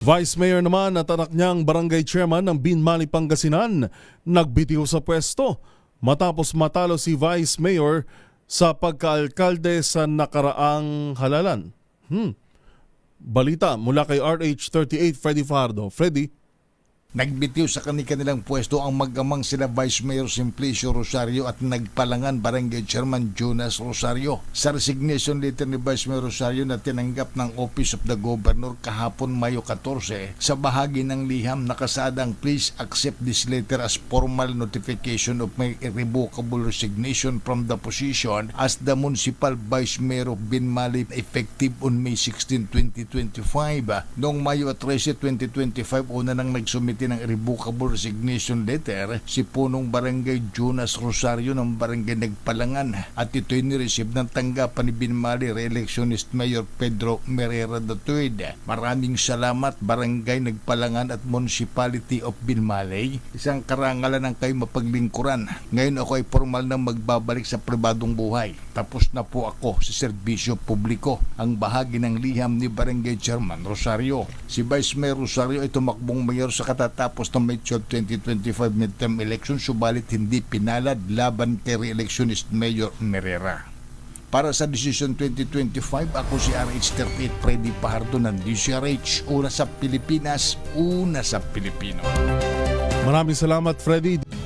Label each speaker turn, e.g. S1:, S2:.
S1: Vice Mayor naman at anak niyang barangay chairman ng Binmali, Pangasinan nagbitiw sa pwesto matapos matalo si Vice Mayor sa pagkaalkalde sa nakaraang halalan. Hmm. Balita mula kay RH38 Freddy Fardo. Freddy?
S2: Nagbitiw sa kanilang pwesto ang magamang sila Vice Mayor Simplicio Rosario at nagpalangan Barangay Chairman Jonas Rosario. Sa resignation letter ni Vice Mayor Rosario na tinanggap ng Office of the Governor kahapon Mayo 14, sa bahagi ng liham nakasadang please accept this letter as formal notification of my irrevocable resignation from the position as the Municipal Vice Mayor of Binmali effective on May 16, 2025. Noong Mayo 13, 2025, una nang nagsumiti ng irrevocable resignation letter si punong barangay Jonas Rosario ng barangay Nagpalangan at ito'y nireceive ng tanggapan ni Binmali re-electionist Mayor Pedro Merera III. Maraming salamat barangay Nagpalangan at Municipality of Binmali. Isang karangalan ang kayo mapaglingkuran. Ngayon ako ay formal na magbabalik sa pribadong buhay. Tapos na po ako sa serbisyo publiko. Ang bahagi ng liham ni Barangay Chairman Rosario. Si Vice Mayor Rosario ay tumakbong mayor sa katatapos ng May 12, 2025 midterm election subalit hindi pinalad laban kay re-electionist Mayor Merera. Para sa Decision 2025, ako si RH38 Freddy Pahardo ng DCRH. Una sa Pilipinas, una sa Pilipino.
S1: Maraming salamat Freddy.